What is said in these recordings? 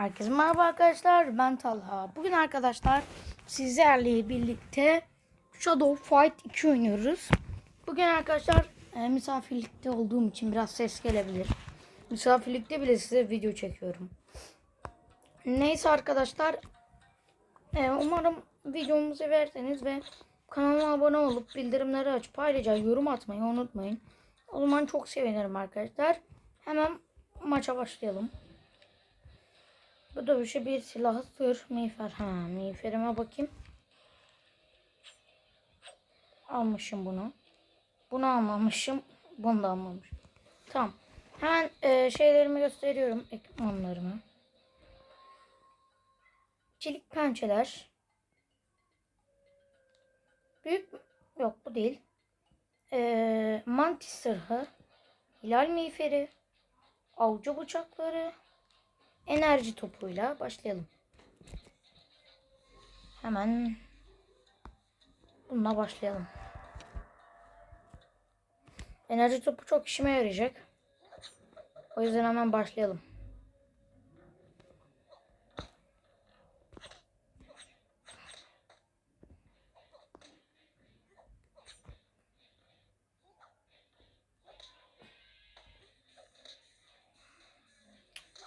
Herkese merhaba arkadaşlar. Ben Talha. Bugün arkadaşlar sizlerle birlikte Shadow Fight 2 oynuyoruz. Bugün arkadaşlar e, misafirlikte olduğum için biraz ses gelebilir. Misafirlikte bile size video çekiyorum. Neyse arkadaşlar. e, umarım videomuzu severseniz ve kanalıma abone olup bildirimleri açıp ayrıca yorum atmayı unutmayın. O zaman çok sevinirim arkadaşlar. Hemen maça başlayalım. Bu dövüşe bir silahı sır miğfer. Ha miğferime bakayım. Almışım bunu. Bunu almamışım. Bunu da almamışım. Tamam. Hemen e, şeylerimi gösteriyorum. Ekipmanlarımı. Çelik pençeler. Büyük yok bu değil. E, mantis sırhı. Hilal miğferi. Avcı bıçakları enerji topuyla başlayalım. Hemen bununla başlayalım. Enerji topu çok işime yarayacak. O yüzden hemen başlayalım.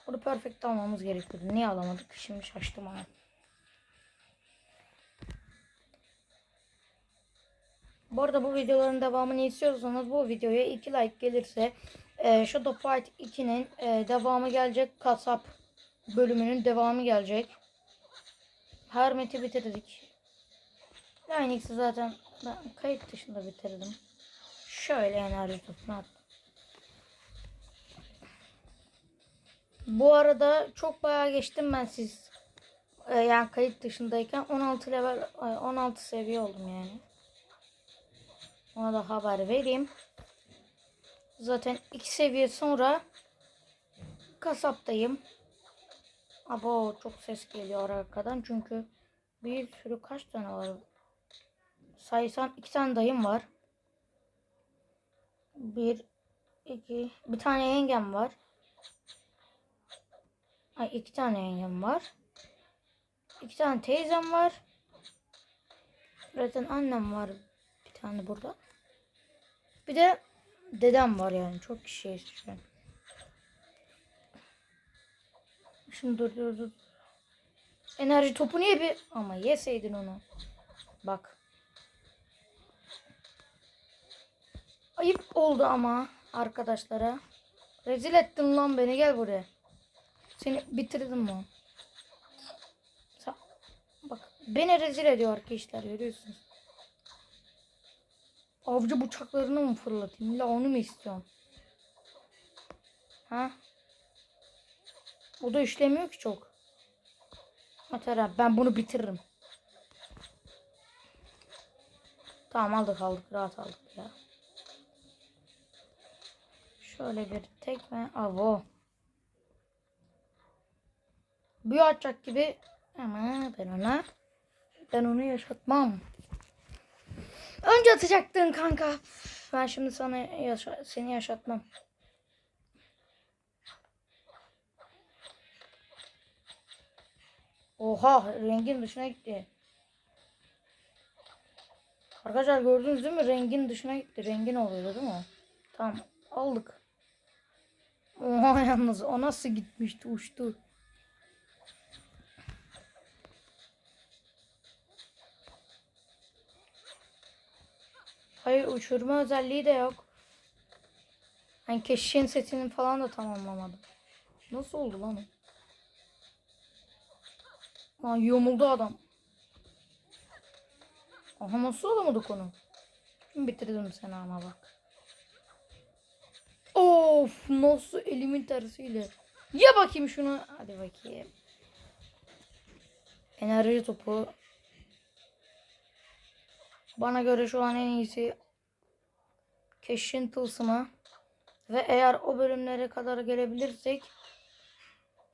Bunu perfect almamız gerekiyordu. Niye alamadık? Şimdi şaştım ha. Bu arada bu videoların devamını istiyorsanız bu videoya 2 like gelirse e, Shadow Fight 2'nin e, devamı gelecek. Kasap bölümünün devamı gelecek. Hermet'i bitirdik. Linux'ı zaten ben kayıt dışında bitirdim. Şöyle enerji attım. Bu arada çok bayağı geçtim ben siz e, yani kayıt dışındayken 16 level ay, 16 seviye oldum yani. Ona da haber vereyim. Zaten 2 seviye sonra kasaptayım. Abo çok ses geliyor arkadan çünkü bir sürü kaç tane var? Saysan iki tane dayım var. Bir, iki, bir tane yengem var. Ay iki tane yengem var. İki tane teyzem var. Zaten annem var bir tane burada. Bir de dedem var yani. Çok kişi şu an. Şimdi dur dur dur. Enerji topu niye bir... Ama yeseydin onu. Bak. Ayıp oldu ama arkadaşlara. Rezil ettin lan beni gel buraya. Seni bitirdim mi? Bak beni rezil ediyor arkadaşlar görüyorsunuz. Avcı bıçaklarını mı fırlatayım? İlla onu mu istiyorsun? Ha? O da işlemiyor ki çok. Mesela ben bunu bitiririm. Tamam aldık aldık rahat aldık ya. Şöyle bir tekme. Avo. Büyü atacak gibi ama ben ona ben onu yaşatmam. Önce atacaktın kanka. Ben şimdi sana yaşa, seni yaşatmam. Oha rengin dışına gitti. Arkadaşlar gördünüz değil mi? Rengin dışına gitti. Rengin oluyordu değil mi? Tamam aldık. Oha yalnız o nasıl gitmişti uçtu. Hayır uçurma özelliği de yok. Hani keşişin setini falan da tamamlamadım. Nasıl oldu lan o? Lan yumuldu adam. Aha nasıl olamadık onu? Bitirdim seni ama bak. Of nasıl elimin tersiyle. Ya bakayım şunu. Hadi bakayım. Enerji topu. Bana göre şu an en iyisi Keşin tılsımı. Ve eğer o bölümlere kadar gelebilirsek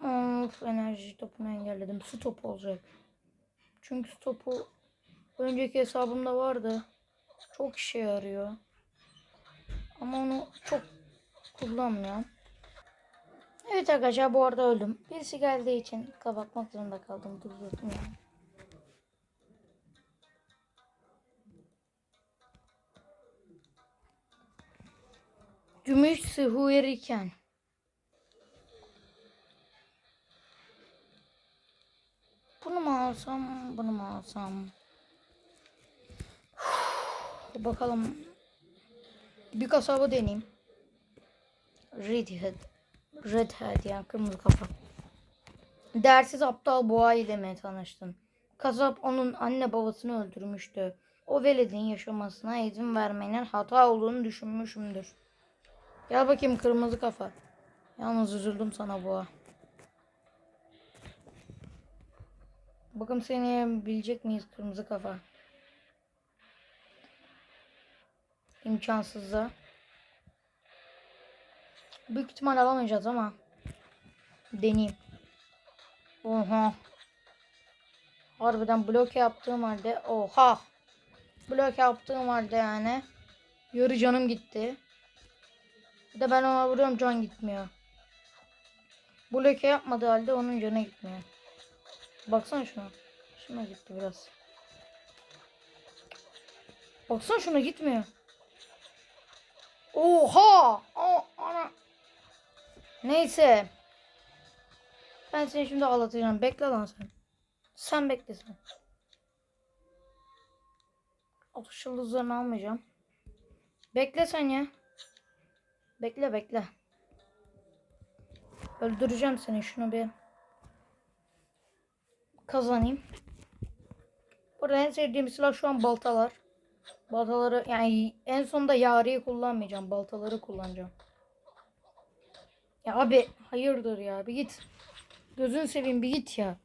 Of enerji topunu engelledim. Su topu olacak. Çünkü su topu önceki hesabımda vardı. Çok işe yarıyor. Ama onu çok kullanmıyorum. Evet arkadaşlar bu arada öldüm. Birisi geldiği için kapatmak zorunda kaldım. Durdurdum yani. Gümüş sıhhu verirken. Bunu mu alsam, bunu mu alsam? Bakalım. Bir kasaba deneyeyim. Redhead. Redhead yani kırmızı kafa. Dersiz aptal boğa ile mi tanıştın? Kasap onun anne babasını öldürmüştü. O veledin yaşamasına izin vermenin hata olduğunu düşünmüşümdür. Gel bakayım kırmızı kafa. Yalnız üzüldüm sana boğa. Bakın seni bilecek miyiz kırmızı kafa? İmkansız da. Büyük ihtimal alamayacağız ama deneyeyim. Oha. Harbiden bloke yaptığım halde oha. Bloke yaptığım halde yani yarı canım gitti. Bir de ben ona vuruyorum can gitmiyor. Bloke yapmadığı halde onun canı gitmiyor. Baksana şuna. Şuna gitti biraz. Baksana şuna gitmiyor. Oha! Aa, ana. Neyse. Ben seni şimdi ağlatacağım. Bekle lan sen. Sen bekle sen. Atış almayacağım. Bekle sen ya. Bekle bekle. Öldüreceğim seni. Şunu bir kazanayım. Burada en sevdiğim silah şu an baltalar. Baltaları yani en sonunda yariyi kullanmayacağım. Baltaları kullanacağım. Ya abi hayırdır ya bir git. Gözün seveyim bir git ya.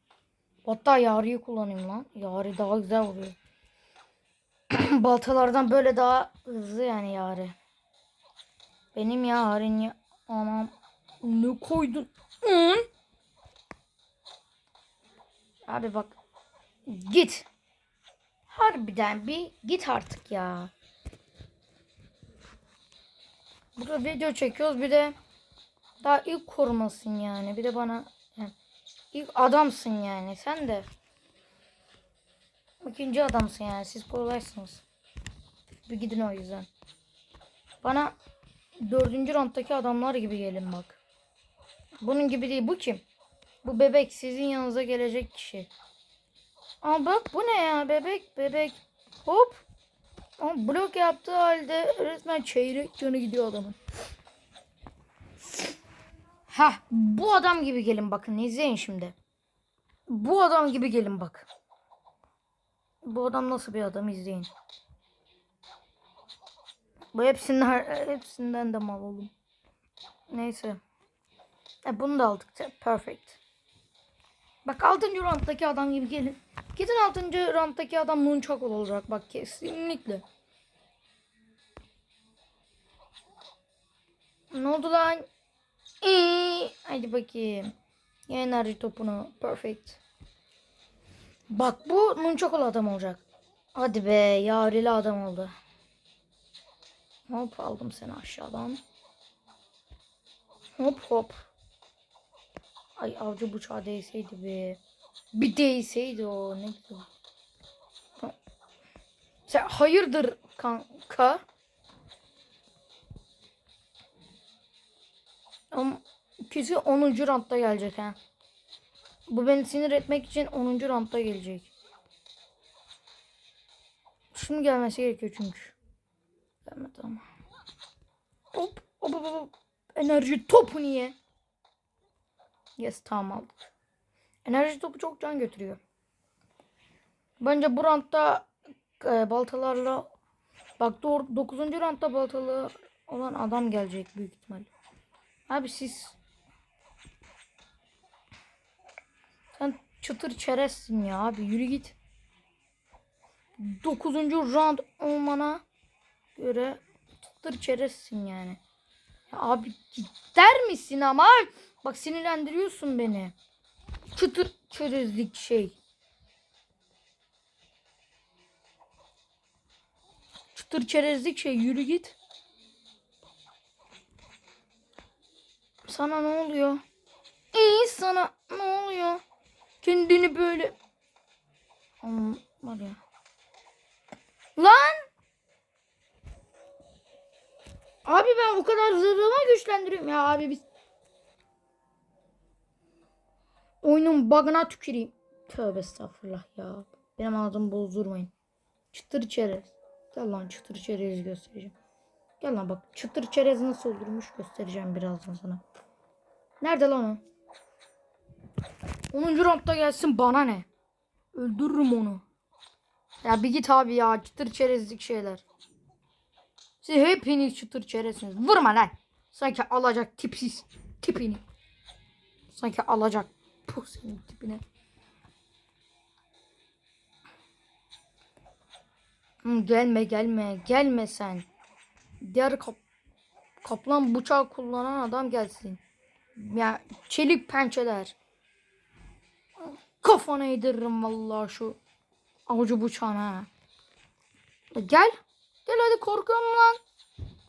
Hatta yariyi kullanayım lan. Yari daha güzel vuruyor. Baltalardan böyle daha hızlı yani yari. Benim yarin ya. Anam ne koydun? Hı? Abi bak. Git. Harbiden bir git artık ya. Burada video çekiyoruz bir de daha ilk korumasın yani. Bir de bana yani ilk adamsın yani. Sen de ikinci adamsın yani. Siz kolaysınız. Bir gidin o yüzden. Bana dördüncü rounddaki adamlar gibi gelin bak. Bunun gibi değil. Bu kim? Bu bebek sizin yanınıza gelecek kişi. Aa bak bu ne ya bebek bebek. Hop. Ama blok yaptığı halde resmen çeyrek canı gidiyor adamın. Ha bu adam gibi gelin bakın izleyin şimdi. Bu adam gibi gelin bak. Bu adam nasıl bir adam izleyin. Bu hepsinden hepsinden de mal oldum. Neyse. E, bunu da aldık. Perfect. Bak 6. rounddaki adam gibi gelin. Gidin 6. rounddaki adam Nunchakul olacak bak kesinlikle. Ne oldu lan? Ee, hadi bakayım. Enerji topunu. Perfect. Bak bu Nunchakul adam olacak. Hadi be yarili adam oldu. Hop aldım seni aşağıdan. Hop hop. Ay avcı bıçağı değseydi be. Bir değseydi o ne güzel. Sen hayırdır kanka? Ama ikisi 10. roundda gelecek ha. Bu beni sinir etmek için 10. roundda gelecek. Şimdi gelmesi gerekiyor çünkü. Gelmedi ama. Hop hop hop hop. Enerji topu niye? Yes tamam aldık. Enerji topu çok can götürüyor. Bence bu roundda e, baltalarla bak doğru 9. roundda baltalı olan adam gelecek büyük ihtimal. Abi siz sen çıtır çerezsin ya abi yürü git. 9. round olmana göre çıtır çerezsin yani. Ya abi gider misin ama? Bak sinirlendiriyorsun beni. Çıtır çerezlik şey. Çıtır çerezlik şey yürü git. Sana ne oluyor? İyi sana ne oluyor? Kendini böyle Aman var ya. Lan! Abi ben bu kadar zırhıma güçlendiriyorum ya abi biz. Oyunun bug'ına tüküreyim. Tövbe estağfurullah ya. Benim ağzımı bozdurmayın. Çıtır çerez. Gel lan çıtır çerezi göstereceğim. Gel lan bak çıtır çerez nasıl olurmuş göstereceğim birazdan sana. Nerede lan o? 10. roundda gelsin bana ne? Öldürürüm onu. Ya bir git abi ya çıtır çerezlik şeyler. Siz hepiniz çıtır çerezsiniz. Vurma lan. Sanki alacak tipsiz tipini. Sanki alacak. Puh senin tipine. Hı, gelme gelme gelme sen. Diğer kap kaplan bıçağı kullanan adam gelsin. Ya çelik pençeler. Kafana yediririm vallahi şu avucu bıçağına. Gel. Gel hadi korkuyor mu lan?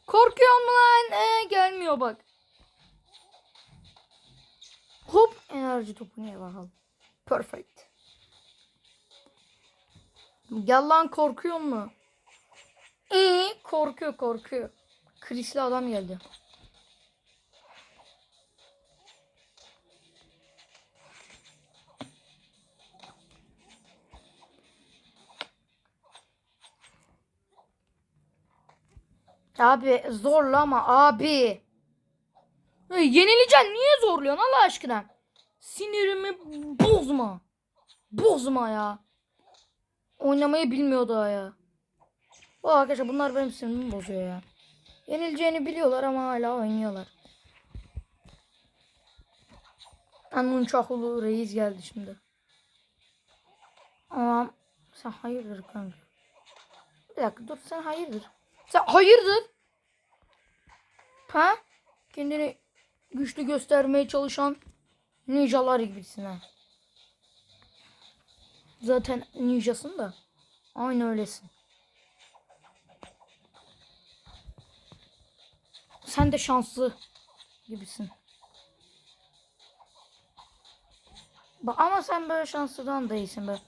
Korkuyor mu lan? Ee, gelmiyor bak. Hop enerji topunu ye bakalım. Perfect. Gel lan korkuyor mu? Ee, korkuyor korkuyor. Krisli adam geldi. Abi zorlama abi. Ya Yenileceksin niye zorluyorsun Allah aşkına? Sinirimi bozma. Bozma ya. Oynamayı bilmiyor daha ya. Bu arkadaşlar bunlar benim sinirimi bozuyor ya. Yenileceğini biliyorlar ama hala oynuyorlar. Anmun Çakulu reis geldi şimdi. Ama sen hayırdır kanka. Bir dakika dur sen hayırdır. Sen hayırdır? Ha? Kendini güçlü göstermeye çalışan ninjalar gibisin ha. Zaten ninjasın da. Aynı öylesin. Sen de şanslı gibisin. Ama sen böyle şanslıdan değilsin be.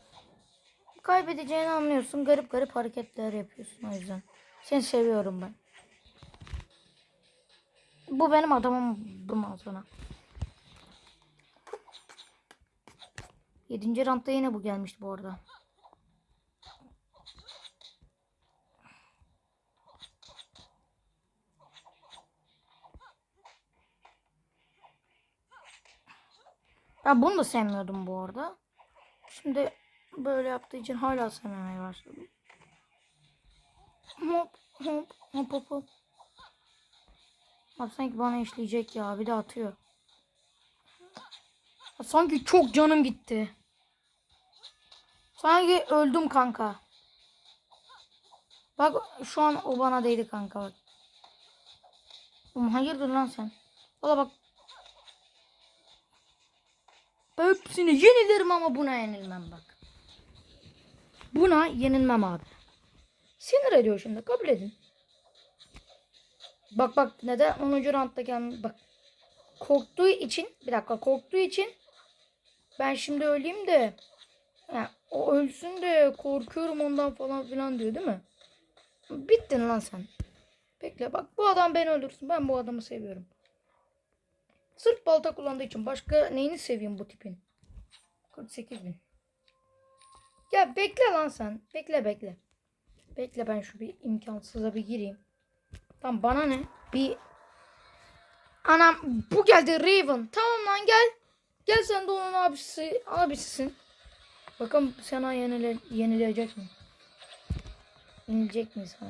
Kaybedeceğini anlıyorsun. Garip garip hareketler yapıyorsun o yüzden. Seni seviyorum ben. Bu benim adamım bundan sonra. Yedinci rantta yine bu gelmişti bu arada. Ben bunu da sevmiyordum bu arada. Şimdi böyle yaptığı için hala sevmemeye başladım. Hop hop hop hop hop. Abi sanki bana işleyecek ya bir de atıyor. Sanki çok canım gitti. Sanki öldüm kanka. Bak şu an o bana değdi kanka bak. Oğlum hayırdır lan sen? Valla bak. Ben hepsini yenilirim ama buna yenilmem bak. Buna yenilmem abi. Sinir ediyor şimdi kabul edin. Bak bak neden 10. roundda gelmiş bak. Korktuğu için bir dakika korktuğu için ben şimdi öleyim de ya, o ölsün de korkuyorum ondan falan filan diyor değil mi? Bittin lan sen. Bekle bak bu adam beni öldürsün. Ben bu adamı seviyorum. Sırf balta kullandığı için başka neyini seveyim bu tipin? 48 bin. Ya bekle lan sen. Bekle bekle. Bekle ben şu bir imkansıza bir gireyim. Tam bana ne? Bir Anam bu geldi Raven. Tamam lan gel. Gel sen de onun abisi abisisin. Bakalım sana yenile, yenilecek mi? Yenilecek mi sana?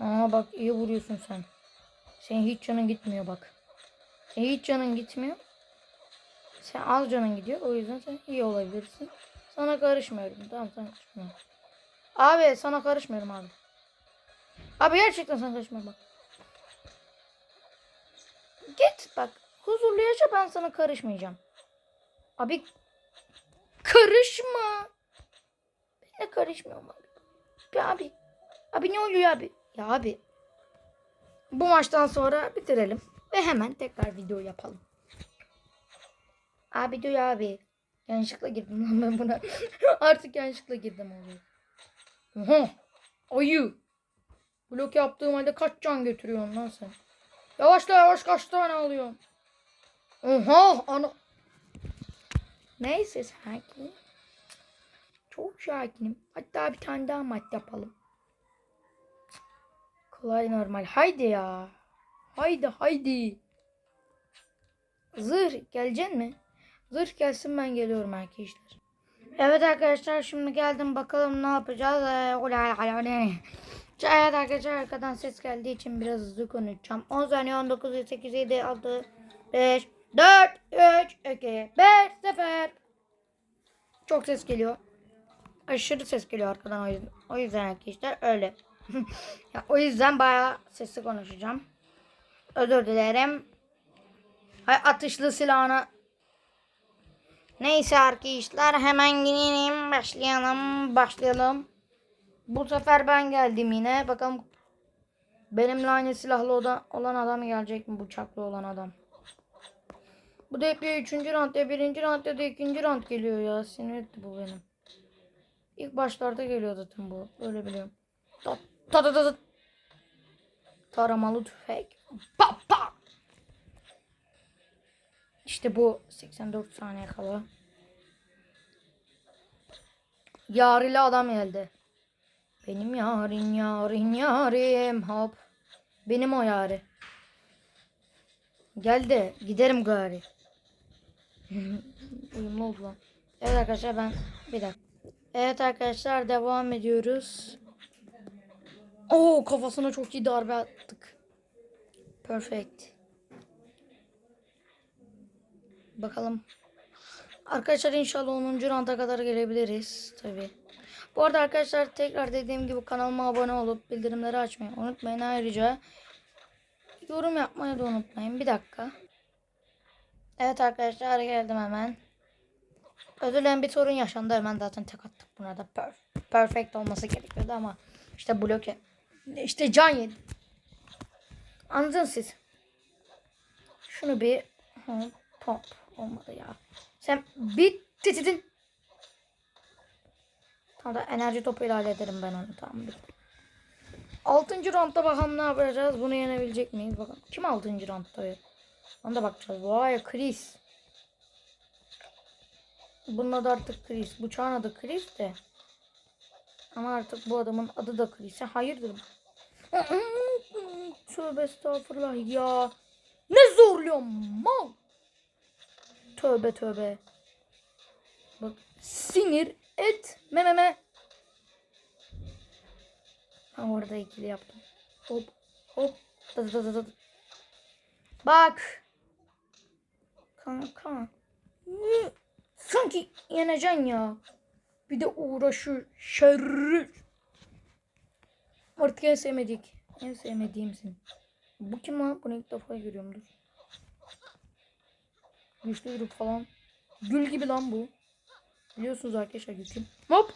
Aa bak iyi vuruyorsun sen. Senin hiç canın gitmiyor bak. Senin hiç canın gitmiyor. Sen az canın gidiyor. O yüzden sen iyi olabilirsin. Sana karışmıyorum. Tamam karışmıyorum. Abi sana karışmıyorum abi. Abi gerçekten sana karışmıyorum bak. Git bak. Huzurlu yaşa ben sana karışmayacağım. Abi karışma. Ben de karışmıyorum abi. Abi, abi. Abi ne oluyor abi? Ya abi. Bu maçtan sonra bitirelim. Ve hemen tekrar video yapalım. Abi diyor abi. Yanlışlıkla girdim lan ben buna. Artık yanlışlıkla girdim oluyor. Oha. Ayı. Blok yaptığım halde kaç can götürüyorsun lan sen? Yavaşla yavaş kaç tane alıyorsun? Oha ana. Neyse sakin. Çok sakinim. Hatta bir tane daha mat yapalım. Kolay normal. Haydi ya. Haydi haydi. Zırh gelecek mi? Zırh gelsin ben geliyorum arkadaşlar. Evet arkadaşlar şimdi geldim bakalım ne yapacağız. Evet arkadaşlar arkadan ses geldiği için biraz hızlı konuşacağım. 10 saniye 19, 8, 7, 6, 5, 4, 3, 2, 1, 0. Çok ses geliyor. Aşırı ses geliyor arkadan o yüzden, o yüzden arkadaşlar öyle. ya, o yüzden bayağı sesli konuşacağım. Özür dilerim. Hay atışlı silahına. Neyse arkadaşlar hemen gidelim başlayalım başlayalım. Bu sefer ben geldim yine. Bakalım benimle aynı silahlı olan adam gelecek mi? Bıçaklı olan adam. Bu da hep ya üçüncü round ya birinci round ya da ikinci round geliyor ya. Sinir etti bu benim. İlk başlarda geliyor zaten bu. Öyle biliyorum. Ta ta ta. ta. Taramalı tüfek. Pa pa. İşte bu 84 saniye kala. Yarili adam geldi. Benim yarim yarim yarim hop. Benim o yari. Geldi. Giderim gari. Uyumlu oldu. Evet arkadaşlar ben bir dakika. Evet arkadaşlar devam ediyoruz. Oo kafasına çok iyi darbe attık. Perfect. Bakalım. Arkadaşlar inşallah 10. ranta kadar gelebiliriz. Tabi. Bu arada arkadaşlar tekrar dediğim gibi kanalıma abone olup bildirimleri açmayı unutmayın. Ayrıca yorum yapmayı da unutmayın. Bir dakika. Evet arkadaşlar geldim hemen. Özür dilerim bir sorun yaşandı. Hemen zaten tek attık buna da. Per perfect olması gerekiyordu ama işte bloke. İşte can yedi. Anladınız siz. Şunu bir pop olmadı ya. Sen bir titidin. Da enerji topuyla hallederim ben onu tamam bir. Altıncı roundda bakalım ne yapacağız. Bunu yenebilecek miyiz? Bakalım. Kim altıncı roundda ya? Ona da bakacağız. Vay Chris. Bunun adı artık Chris. Bıçağın adı Chris de. Ama artık bu adamın adı da Chris. Sen hayırdır? Tövbe estağfurullah ya. Ne zorluyorum mal. Tövbe tövbe. Bak sinir et mememe. Ha orada ikili yaptım. Hop hop. Dı dı dı dı. Bak. Kanka. Sanki yeneceksin ya. Bir de uğraşıyor. Şerri. Artık en sevmedik. En sevmediğimsin. Bu kim lan? Bunu ilk defa görüyorum dur. Güçlü grup falan. Gül gibi lan bu. Biliyorsunuz arkadaşlar gül kim? Hop.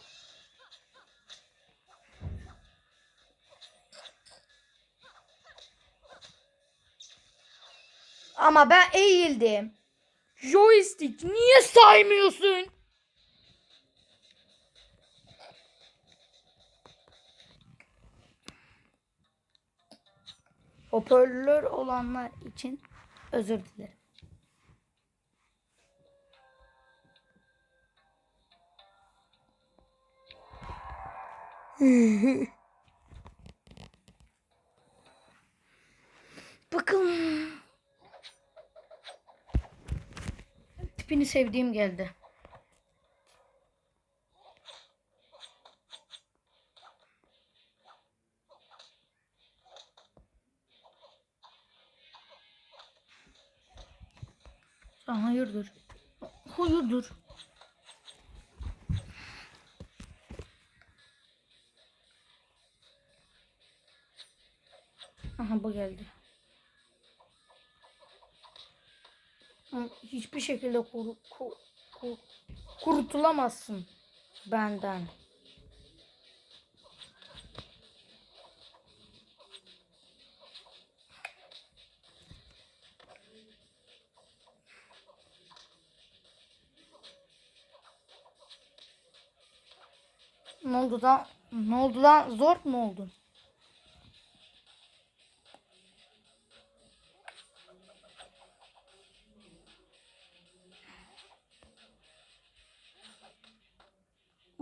Ama ben eğildim. Joystick niye saymıyorsun? Hoparlör olanlar için özür dilerim. Bakın. Tipini sevdiğim geldi. Sen hayırdır? Hayırdır? Aha bu geldi. Hiçbir şekilde koru, kur, kur, kurutulamazsın benden. Ne oldu da? Ne oldu lan? Zor mu oldu?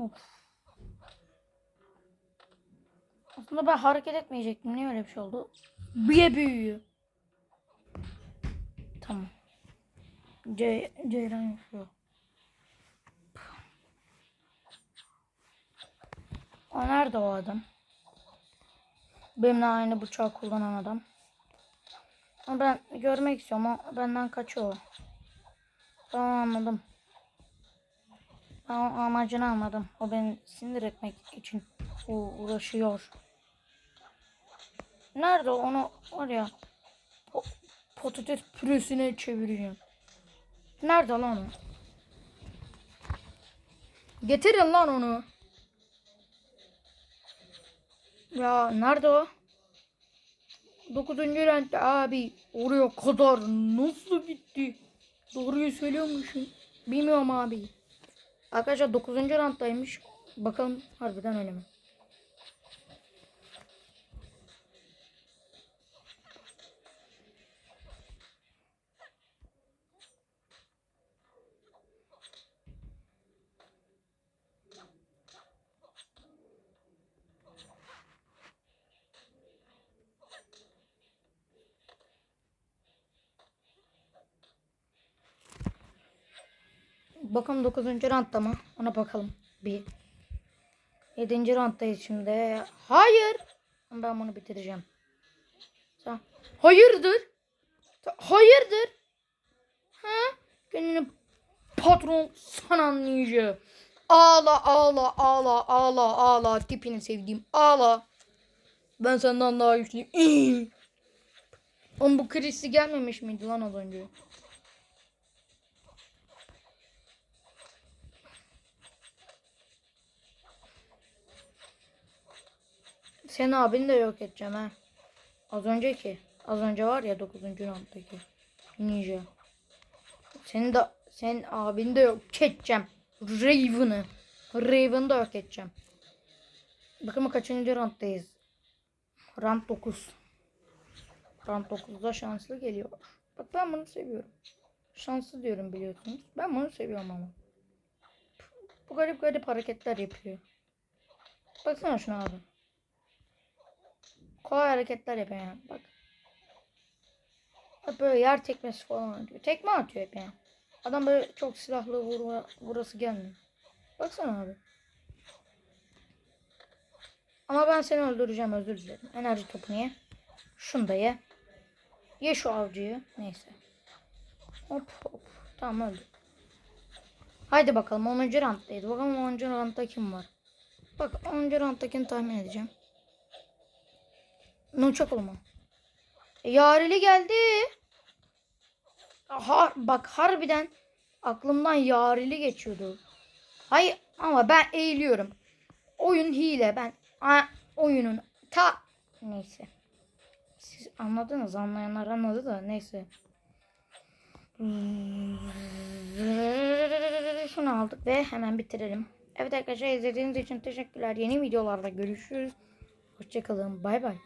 Of. Aslında ben hareket etmeyecektim. Niye öyle bir şey oldu? Büye büyüyor. Tamam. Ce Ceylan yapıyor. O nerede o adam? Benimle aynı bıçağı kullanan adam. Ama ben görmek istiyorum ama benden kaçıyor. o. Tamam anladım. Ben amacını anladım. O beni sinir etmek için uğraşıyor. Nerede onu oraya po- patates püresine çevireceğim. Nerede lan o? Getirin lan onu. Ya nerede o? 9. renk abi oraya kadar nasıl gitti? Doğruyu söylüyormuşum. Bilmiyorum abi. Arkadaşlar 9. ranktaymış. Bakalım harbiden öyle mi? Bakalım 9. rantta mı? Ona bakalım. Bir. 7. ranttayız şimdi. Hayır. Ben bunu bitireceğim. Hayırdır? Hayırdır? Ha? Kendini patron sanan ninja. Ağla ağla ağla ağla ağla tipini sevdiğim ağla. Ben senden daha güçlüyüm. Oğlum bu Chris'i gelmemiş miydi lan az önce? Senin abini de yok edeceğim ha. Az önceki. Az önce var ya 9. rounddaki. Ninja. Senin de senin abini de yok edeceğim. Raven'ı. Raven'ı da yok edeceğim. Bakalım kaçıncı rounddayız. Round 9. Round 9'da şanslı geliyor. Bak ben bunu seviyorum. Şanslı diyorum biliyorsunuz. Ben bunu seviyorum ama. Bu garip garip hareketler yapıyor. Baksana şuna abi. Kolay hareketler yapıyor yani. Bak. Böyle yer tekmesi falan atıyor. Tekme atıyor hep yani. Adam böyle çok silahlı vurma, vurası gelmiyor. Baksana abi. Ama ben seni öldüreceğim özür dilerim. Enerji topunu ye. Şunu da ye. Ye şu avcıyı. Neyse. Hop hop. Tamam öldü. Haydi bakalım 10. rounddaydı. Bakalım 10. roundda kim var? Bak 10. round'dakini tahmin edeceğim. Nunçak olma. E, Yareli geldi. Ha, bak harbiden aklımdan yareli geçiyordu. Hayır ama ben eğiliyorum. Oyun hile. Ben a, oyunun ta neyse. Siz anladınız. Anlayanlar anladı da neyse. Şunu aldık ve hemen bitirelim. Evet arkadaşlar izlediğiniz için teşekkürler. Yeni videolarda görüşürüz. Hoşçakalın. Bay bay.